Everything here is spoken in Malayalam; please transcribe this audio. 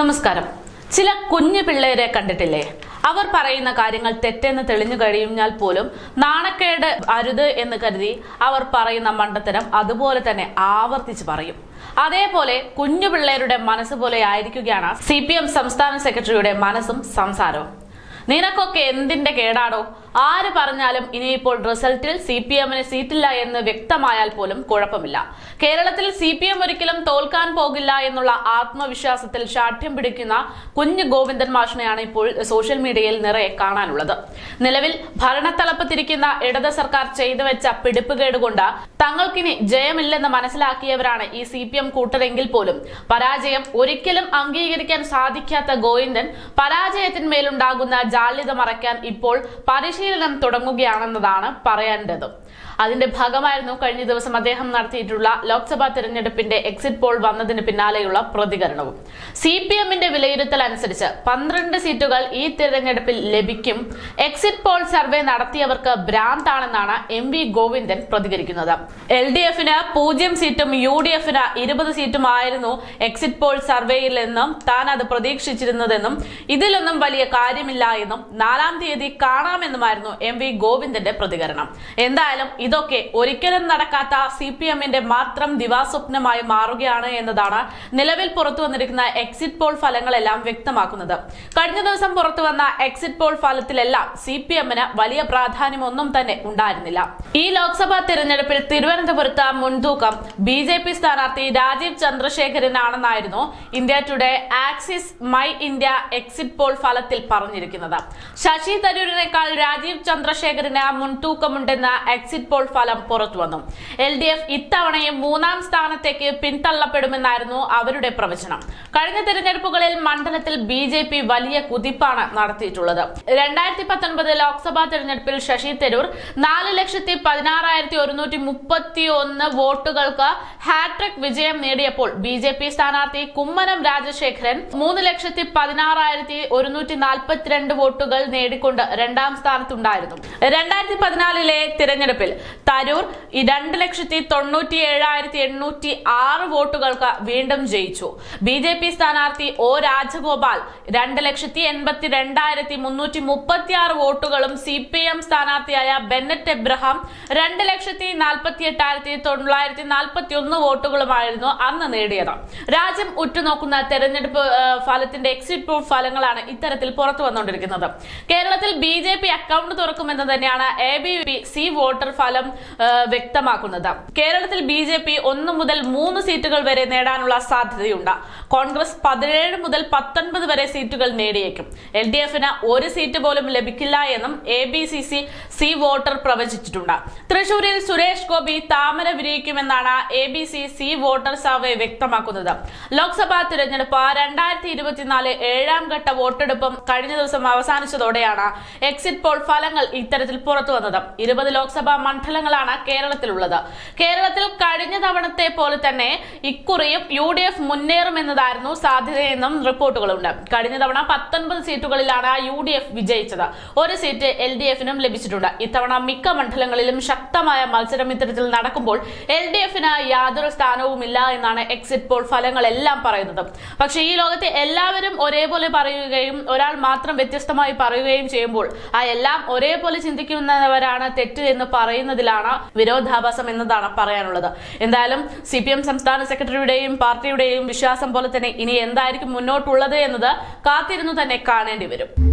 നമസ്കാരം. ചില കുഞ്ഞു പിള്ളേരെ കണ്ടിട്ടില്ലേ? അവർ പറയുന്ന കാര്യങ്ങൾ തെറ്റെന്ന് തെളിഞ്ഞു കഴിഞ്ഞാൽ പോലും നാണക്കേട് അരുത് എന്ന് കരുതി അവർ പറയുന്ന മണ്ടത്തരം അതുപോലെ തന്നെ ആവർത്തിച്ച് പറയും. അതേപോലെ കുഞ്ഞു പിള്ളേരുടെ മനസ്സ് പോലെ ആയിരിക്കുകയാണ് സി സംസ്ഥാന സെക്രട്ടറിയുടെ മനസ്സും സംസാരവും. നിനക്കൊക്കെ എന്തിന്റെ കേടാടോ? ആര് പറഞ്ഞാലും ഇനിയിപ്പോൾ റിസൾട്ടിൽ സി പി എമ്മിന് സീറ്റില്ല എന്ന് വ്യക്തമായാൽ പോലും കുഴപ്പമില്ല. കേരളത്തിൽ സി പി എം ഒരിക്കലും തോൽക്കാൻ പോകില്ല എന്നുള്ള ആത്മവിശ്വാസത്തിൽ ശാഠ്യം പിടിക്കുന്ന കുഞ്ഞു ഗോവിന്ദൻ മാഷിനെയാണ് ഇപ്പോൾ സോഷ്യൽ മീഡിയയിൽ നിറയെ കാണാനുള്ളത്. നിലവിൽ ഭരണത്തലപ്പത്തിരിക്കുന്ന ഇടത് സർക്കാർ ചെയ്തു വെച്ച പിടിപ്പുകേട് തങ്ങൾക്കിനി ജയമില്ലെന്ന് മനസ്സിലാക്കിയവരാണ് ഈ സി പി എം കൂട്ടരെങ്കിൽ പോലും. പരാജയം ഒരിക്കലും അംഗീകരിക്കാൻ സാധിക്കാത്ത ഗോവിന്ദൻ പരാജയത്തിന്മേലുണ്ടാകുന്ന ജാള്യത മറയ്ക്കാൻ ഇപ്പോൾ പരിശീലനം തുടങ്ങുകയാണെന്നതാണ് പറയേണ്ടത്. അതിന്റെ ഭാഗമായിരുന്നു കഴിഞ്ഞ ദിവസം അദ്ദേഹം നടത്തിയിട്ടുള്ള ലോക്സഭാ തെരഞ്ഞെടുപ്പിന്റെ എക്സിറ്റ് പോൾ വന്നതിന് പിന്നാലെയുള്ള പ്രതികരണവും. സി പി എമ്മിന്റെ വിലയിരുത്തൽ അനുസരിച്ച് പന്ത്രണ്ട് സീറ്റുകൾ ഈ തിരഞ്ഞെടുപ്പിൽ ലഭിക്കും. എക്സിറ്റ് പോൾ സർവേ നടത്തിയവർക്ക് ഭ്രാന്താണെന്നാണ് എം വി ഗോവിന്ദൻ പ്രതികരിക്കുന്നത്. എൽ ഡി എഫിന് പൂജ്യം സീറ്റും യു ഡി എഫിന് ഇരുപത് സീറ്റുമായിരുന്നു എക്സിറ്റ് പോൾ സർവേയിൽ നിന്നും താൻ അത് പ്രതീക്ഷിച്ചിരുന്നതെന്നും ഇതിലൊന്നും വലിയ കാര്യമില്ല എന്നും നാലാം തീയതി കാണാമെന്നുമായിരുന്നു എം വി ഗോവിന്ദന്റെ പ്രതികരണം. എന്തായാലും ഇതൊക്കെ ഒരിക്കലും നടക്കാത്ത സി പി എമ്മിന്റെ മാത്രം ദിവാസ്വപ്നമായി മാറുകയാണ് എന്നതാണ് നിലവിൽ പുറത്തു വന്നിരിക്കുന്ന എക്സിറ്റ് പോൾ ഫലങ്ങളെല്ലാം വ്യക്തമാക്കുന്നത്. കഴിഞ്ഞ ദിവസം പുറത്തു വന്ന എക്സിറ്റ് പോൾ ഫലത്തിലെല്ലാം സി പി എമ്മിന് വലിയ പ്രാധാന്യമൊന്നും തന്നെ ഉണ്ടായിരുന്നില്ല. ഈ ലോക്സഭാ തെരഞ്ഞെടുപ്പിൽ തിരുവനന്തപുരത്ത് മുൻതൂക്കം ബി ജെ പി സ്ഥാനാർത്ഥി Rajeev ചന്ദ്രശേഖരനാണെന്നായിരുന്നു India Today Axis My India exit poll ഫലത്തിൽ പറഞ്ഞിരിക്കുന്നത്. ശശി തരൂരിനേക്കാൾ രാജീവ് ചന്ദ്രശേഖരന് മുൻതൂക്കമുണ്ടെന്ന എക്സിറ്റ് പോൾ ഫലം പുറത്തുവന്നു. എൽ ഡി എഫ് ഇത്തവണയും മൂന്നാം സ്ഥാനത്തേക്ക് പിന്തള്ളപ്പെടുമെന്നായിരുന്നു അവരുടെ പ്രവചനം. കഴിഞ്ഞ തെരഞ്ഞെടുപ്പുകളിൽ മണ്ഡലത്തിൽ ബി ജെ പി വലിയ കുതിപ്പാണ് നടത്തിയിട്ടുള്ളത്. രണ്ടായിരത്തി പത്തൊൻപത് ലോക്സഭാ തെരഞ്ഞെടുപ്പിൽ ശശി തരൂർ നാല് ലക്ഷത്തി പതിനാറായിരത്തി ഒരുന്നൂറ്റി മുപ്പത്തി ഒന്ന് വോട്ടുകൾക്ക് ഹാട്രിക് വിജയം നേടിയപ്പോൾ ബി ജെ പി സ്ഥാനാർത്ഥി കുമ്മനം രാജശേഖരൻ മൂന്ന് ലക്ഷത്തി പതിനാറായിരത്തി ഒരുന്നൂറ്റി നാൽപ്പത്തിരണ്ട് വോട്ടുകൾ നേടിക്കൊണ്ട് രണ്ടാം സ്ഥാനത്തുണ്ടായിരുന്നു. രണ്ടായിരത്തി പതിനാലിലെ തിരഞ്ഞെടുപ്പിൽ തരൂർ രണ്ട് ലക്ഷത്തി തൊണ്ണൂറ്റി ഏഴായിരത്തി എണ്ണൂറ്റി ആറ് വോട്ടുകൾക്ക് വീണ്ടും ജയിച്ചു. ബി ജെ പി സ്ഥാനാർത്ഥി ഒ രാജഗോപാൽ രണ്ട് ലക്ഷത്തി എൺപത്തി രണ്ടായിരത്തി മുന്നൂറ്റി മുപ്പത്തി ആറ് വോട്ടുകളും സി പി എം സ്ഥാനാർത്ഥിയായ ബെന്നറ്റ് എബ്രഹാം രണ്ട് ലക്ഷത്തി നാൽപ്പത്തി എട്ടായിരത്തി തൊള്ളായിരത്തി നാൽപ്പത്തി ഒന്ന് വോട്ടുകളുമായിരുന്നു അന്ന് നേടിയത്. രാജ്യം ഉറ്റുനോക്കുന്ന തെരഞ്ഞെടുപ്പ് ഫലത്തിന്റെ എക്സിറ്റ് പോൾ ഫലങ്ങളാണ് ഇത്തരത്തിൽ പുറത്തു വന്നുകൊണ്ടിരിക്കുന്നത്. കേരളത്തിൽ ബി ജെ പി അക്കൗണ്ട് തുറക്കുമെന്ന് തന്നെയാണ് A B P C voter ഫലം വ്യക്തമാക്കുന്നത്. കേരളത്തിൽ ബി ജെ പി ഒന്ന് മുതൽ മൂന്ന് സീറ്റുകൾ വരെ നേടാനുള്ള സാധ്യതയുണ്ട്. കോൺഗ്രസ് പതിനേഴ് മുതൽ പത്തൊൻപത് വരെ സീറ്റുകൾ നേടിയേക്കും. എൽ ഡി എഫിന് ഒരു സീറ്റ് പോലും ലഭിക്കില്ല എന്നും A B C C C voter പ്രവചിച്ചിട്ടുണ്ട്. തൃശൂരിൽ സുരേഷ് ഗോപി താമര വിരിയിക്കുമെന്നാണ് A B C C voter survey വ്യക്തമാക്കുന്നത്. ലോക്സഭാ തിരഞ്ഞെടുപ്പ് രണ്ടായിരത്തി ഇരുപത്തിനാല് ഏഴാം ഘട്ട വോട്ടെടുപ്പും കഴിഞ്ഞ ദിവസം അവസാനിച്ചതോടെയാണ് എക്സിറ്റ് പോൾ ഫലങ്ങൾ ഇത്തരത്തിൽ പുറത്തു വന്നത്. ഇരുപത് ലോക്സഭാ മണ്ഡലങ്ങളാണ് കേരളത്തിലുള്ളത്. കേരളത്തിൽ കഴിഞ്ഞ തവണത്തെ പോലെ തന്നെ ഇക്കുറിയും യു ഡി എഫ് മുന്നേറുമെന്നതായിരുന്നു സാധ്യതയെന്നും റിപ്പോർട്ടുകളുണ്ട്. കഴിഞ്ഞ തവണ പത്തൊൻപത് സീറ്റുകളിലാണ് യു ഡി എഫ് വിജയിച്ചത്. ഒരു സീറ്റ് എൽ ഡി എഫിനും ലഭിച്ചിട്ടുണ്ട്. ഇത്തവണ മിക്ക മണ്ഡലങ്ങളിലും ശക്തമായ മത്സരം ഇത്തരത്തിൽ നടക്കുമ്പോൾ എൽ ഡി എഫിന് യാതൊരു സ്ഥാനവുമില്ല എന്നാണ് എക്സിറ്റ് പോൾ ഫലങ്ങളെല്ലാം പറയുന്നത്. പക്ഷേ ഈ ലോകത്തെ എല്ലാവരും ഒരേപോലെ പറയുകയും ഒരാൾ മാത്രം വ്യത്യസ്തമായി പറയുകയും ചെയ്യുമ്പോൾ ആ എല്ലാം ഒരേപോലെ ചിന്തിക്കുന്നവരാണ് തെറ്റ് എന്ന് പറയുന്നതിലാണ് വിരോധാഭാസം എന്നതാണ് പറയാനുള്ളത്. എന്തായാലും സി പി എം സംസ്ഥാന സെക്രട്ടറിയുടെയും പാർട്ടിയുടെയും വിശ്വാസം പോലെ തന്നെ ഇനി എന്തായിരിക്കും മുന്നോട്ടുള്ളത് എന്നത് കാത്തിരുന്നു തന്നെ കാണേണ്ടി വരും.